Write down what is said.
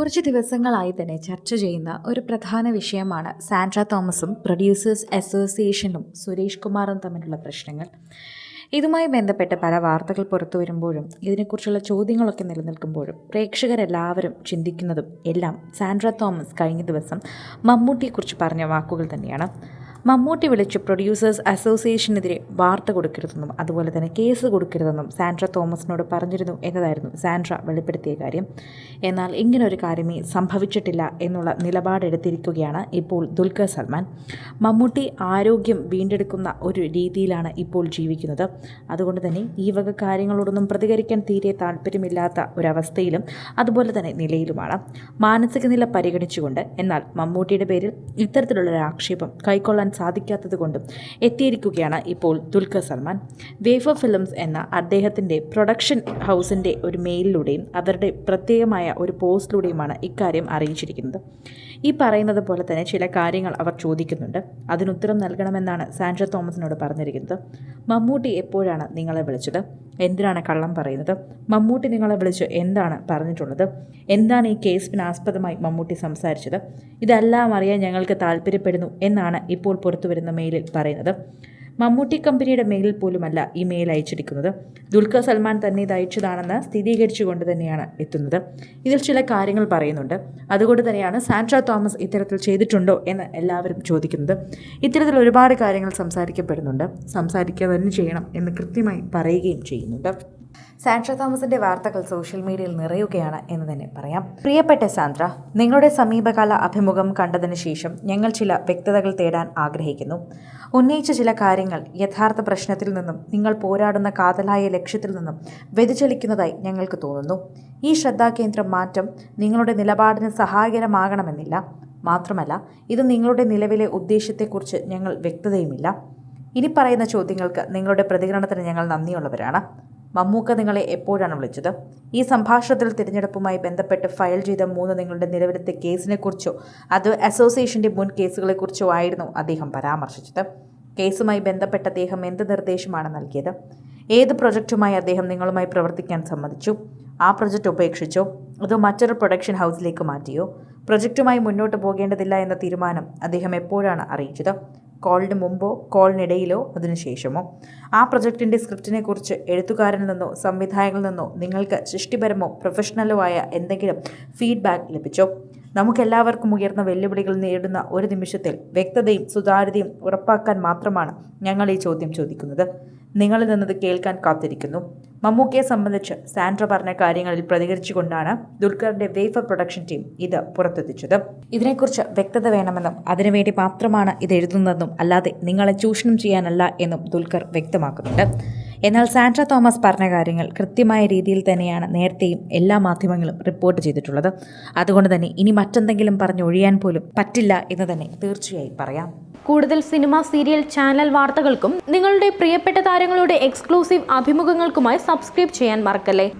കുറച്ച് ദിവസങ്ങളായി തന്നെ ചർച്ച ചെയ്യുന്ന ഒരു പ്രധാന വിഷയമാണ് സാൻഡ്ര തോമസും പ്രൊഡ്യൂസേഴ്സ് അസോസിയേഷനും സുരേഷ് കുമാറും തമ്മിലുള്ള പ്രശ്നങ്ങൾ. ഇതുമായി ബന്ധപ്പെട്ട് പല വാർത്തകൾ പുറത്തു വരുമ്പോഴും ഇതിനെക്കുറിച്ചുള്ള ചോദ്യങ്ങളൊക്കെ നിലനിൽക്കുമ്പോഴും പ്രേക്ഷകരെല്ലാവരും ചിന്തിക്കുന്നതും എല്ലാം സാൻഡ്ര തോമസ് കഴിഞ്ഞ ദിവസം മമ്മൂട്ടിയെക്കുറിച്ച് പറഞ്ഞ വാക്കുകൾ തന്നെയാണ്. മമ്മൂട്ടി വിളിച്ച് പ്രൊഡ്യൂസേഴ്സ് അസോസിയേഷനെതിരെ വാർത്ത കൊടുക്കരുതെന്നും അതുപോലെ തന്നെ കേസ് കൊടുക്കരുതെന്നും സാൻഡ്ര തോമസിനോട് പറഞ്ഞിരുന്നു എന്നതായിരുന്നു സാൻഡ്ര വെളിപ്പെടുത്തിയ കാര്യം. എന്നാൽ ഇങ്ങനൊരു കാര്യമേ സംഭവിച്ചിട്ടില്ല എന്നുള്ള നിലപാടെടുത്തിരിക്കുകയാണ് ഇപ്പോൾ ദുൽഖർ സൽമാൻ. മമ്മൂട്ടി ആരോഗ്യം വീണ്ടെടുക്കുന്ന ഒരു രീതിയിലാണ് ഇപ്പോൾ ജീവിക്കുന്നത്. അതുകൊണ്ട് തന്നെ ഈ വക കാര്യങ്ങളോടൊന്നും പ്രതികരിക്കാൻ തീരെ താല്പര്യമില്ലാത്ത ഒരവസ്ഥയിലും അതുപോലെ തന്നെ നിലയിലുമാണ്. മാനസിക നില പരിഗണിച്ചുകൊണ്ട് എന്നാൽ മമ്മൂട്ടിയുടെ പേരിൽ ഇത്തരത്തിലുള്ളൊരു ആക്ഷേപം കൈക്കൊള്ളാൻ സാധിക്കാത്തത് കൊണ്ടും എത്തിയിരിക്കുകയാണ് ഇപ്പോൾ ദുൽഖർ സൽമാൻ. വേഫർ ഫിലിംസ് എന്ന അദ്ദേഹത്തിന്റെ പ്രൊഡക്ഷൻ ഹൗസിന്റെ ഒരു മെയിലിലൂടെയും അവരുടെ പ്രത്യേകമായ ഒരു പോസ്റ്റിലൂടെയുമാണ് ഇക്കാര്യം അറിയിച്ചിരിക്കുന്നത്. ഈ പറയുന്നത് പോലെ തന്നെ ചില കാര്യങ്ങൾ അവർ ചോദിക്കുന്നുണ്ട്. അതിനുത്തരം നൽകണമെന്നാണ് സാൻഡ്ര തോമസിനോട് പറഞ്ഞിരിക്കുന്നത്. മമ്മൂട്ടി എപ്പോഴാണ് നിങ്ങളെ വിളിച്ചത്? എന്തിനാണ് കള്ളം പറയുന്നത്? മമ്മൂട്ടി നിങ്ങളെ വിളിച്ച് എന്താണ് പറഞ്ഞിട്ടുള്ളത്? എന്താണ് ഈ കേസിന് ആസ്പദമായി മമ്മൂട്ടി സംസാരിച്ചത്? ഇതെല്ലാം അറിയാൻ ഞങ്ങൾക്ക് താല്പര്യപ്പെടുന്നു എന്നാണ് ഇപ്പോൾ പുറത്തുവരുന്ന മെയിലിൽ പറയുന്നത്. മമ്മൂട്ടി കമ്പനിയുടെ മെയിലിൽ പോലുമല്ല ഈ മെയിൽ അയച്ചിരിക്കുന്നത്. ദുൽഖർ സൽമാൻ തന്നെ ഇത് അയച്ചതാണെന്ന് സ്ഥിരീകരിച്ചുകൊണ്ട് തന്നെയാണ് എത്തുന്നത്. ഇതിൽ ചില കാര്യങ്ങൾ പറയുന്നുണ്ട്. അതുകൊണ്ട് തന്നെയാണ് സാൻഡ്ര തോമസ് ഇത്തരത്തിൽ ചെയ്തിട്ടുണ്ടോ എന്ന് എല്ലാവരും ചോദിക്കുന്നത്. ഇത്തരത്തിൽ ഒരുപാട് കാര്യങ്ങൾ സംസാരിക്കപ്പെടുന്നുണ്ട്. സംസാരിക്കുക തന്നെ ചെയ്യണം എന്ന് കൃത്യമായി പറയുകയും ചെയ്യുന്നുണ്ട്. സാൻഡ്ര തോമസിന്റെ വാർത്തകൾ സോഷ്യൽ മീഡിയയിൽ നിറയുകയാണ് എന്ന് തന്നെ പറയാം. പ്രിയപ്പെട്ട സാന്ദ്ര നിങ്ങളുടെ സമീപകാല അഭിമുഖം കണ്ടതിന് ശേഷം ഞങ്ങൾ ചില വ്യക്തതകൾ തേടാൻ ആഗ്രഹിക്കുന്നു. ഉന്നയിച്ച ചില കാര്യങ്ങൾ യഥാർത്ഥ പ്രശ്നത്തിൽ നിന്നും നിങ്ങൾ പോരാടുന്ന കാതലായ ലക്ഷ്യത്തിൽ നിന്നും വ്യതിചലിക്കുന്നതായി ഞങ്ങൾക്ക് തോന്നുന്നു. ഈ ശ്രദ്ധാകേന്ദ്രം മാറ്റം നിങ്ങളുടെ നിലപാടിന് സഹായകരമാകണമെന്നില്ല. മാത്രമല്ല ഇത് നിങ്ങളുടെ നിലവിലെ ഉദ്ദേശത്തെക്കുറിച്ച് ഞങ്ങൾ വ്യക്തതയുമില്ല. ഇനി പറയുന്ന ചോദ്യങ്ങൾക്ക് നിങ്ങളുടെ പ്രതികരണത്തിന് ഞങ്ങൾ നന്ദിയുള്ളവരാണ്. മമ്മൂക്ക നിങ്ങളെ എപ്പോഴാണ് വിളിച്ചത്? ഈ സംഭാഷണത്തിൽ തിരഞ്ഞെടുപ്പുമായി ബന്ധപ്പെട്ട് ഫയൽ ചെയ്ത മൂന്ന് നിങ്ങളുടെ നിലവിലത്തെ കേസിനെക്കുറിച്ചോ അത് അസോസിയേഷന്റെ മുൻ കേസുകളെക്കുറിച്ചോ ആയിരുന്നു അദ്ദേഹം പരാമർശിച്ചത്. കേസുമായി ബന്ധപ്പെട്ട് അദ്ദേഹം എന്ത് നിർദ്ദേശമാണ് നൽകിയത്? ഏത് പ്രൊജക്റ്റുമായി അദ്ദേഹം നിങ്ങളുമായി പ്രവർത്തിക്കാൻ സമ്മതിച്ചു? ആ പ്രൊജക്റ്റ് ഉപേക്ഷിച്ചോ? അതോ മറ്റൊരു പ്രൊഡക്ഷൻ ഹൗസിലേക്ക് മാറ്റിയോ? പ്രൊജക്റ്റുമായി മുന്നോട്ട് പോകേണ്ടതില്ല എന്ന തീരുമാനം അദ്ദേഹം എപ്പോഴാണ് അറിയിച്ചത്? കോളിന് മുമ്പോ കോളിനിടയിലോ അതിനുശേഷമോ. ആ പ്രൊജക്ടിന്റെ സ്ക്രിപ്റ്റിനെ കുറിച്ച് എഴുത്തുകാരനിൽ നിന്നോ സംവിധായകനിൽ നിന്നോ നിങ്ങൾക്ക് സൃഷ്ടിപരമോ പ്രൊഫഷണലോ ആയ എന്തെങ്കിലും ഫീഡ്ബാക്ക് ലഭിച്ചോ? നമുക്കെല്ലാവർക്കും ഉയർന്ന വെല്ലുവിളികൾ നേരിടുന്ന ഒരു നിമിഷത്തിൽ വ്യക്തതയും സുതാര്യതയും ഉറപ്പാക്കാൻ മാത്രമാണ് ഞങ്ങൾ ഈ ചോദ്യം ചോദിക്കുന്നത്. നിങ്ങളിൽ നിന്നത് കേൾക്കാൻ കാത്തിരിക്കുന്നു. മമ്മൂക്കയെ സംബന്ധിച്ച് സാൻഡ്ര പറഞ്ഞ കാര്യങ്ങളിൽ പ്രതികരിച്ചുകൊണ്ടാണ് ദുൽഖറിന്റെ വേഫർ പ്രൊഡക്ഷൻ ടീം ഇത് പുറത്തെത്തിച്ചത്. ഇതിനെക്കുറിച്ച് വ്യക്തത വേണമെന്നും അതിനുവേണ്ടി മാത്രമാണ് ഇത് എഴുതുന്നതെന്നും അല്ലാതെ നിങ്ങളെ ചൂഷണം ചെയ്യാനല്ല എന്നും ദുൽഖർ വ്യക്തമാക്കുന്നുണ്ട്. എന്നാൽ സാൻഡ്ര തോമസ് പറഞ്ഞ കാര്യങ്ങൾ കൃത്യമായ രീതിയിൽ തന്നെയാണ് നേരത്തെയും എല്ലാ മാധ്യമങ്ങളും റിപ്പോർട്ട് ചെയ്തിട്ടുള്ളത്. അതുകൊണ്ട് തന്നെ ഇനി മറ്റെന്തെങ്കിലും പറഞ്ഞൊഴിയാൻ പോലും പറ്റില്ല എന്ന് തന്നെ തീർച്ചയായും പറയാം. കൂടുതൽ സിനിമ സീരിയൽ ചാനൽ വാർത്തകൾക്കും നിങ്ങളുടെ പ്രിയപ്പെട്ട താരങ്ങളുടെ എക്സ്ക്ലൂസീവ് അഭിമുഖങ്ങൾക്കുമായി സബ്സ്ക്രൈബ് ചെയ്യാൻ മറക്കല്ലേ?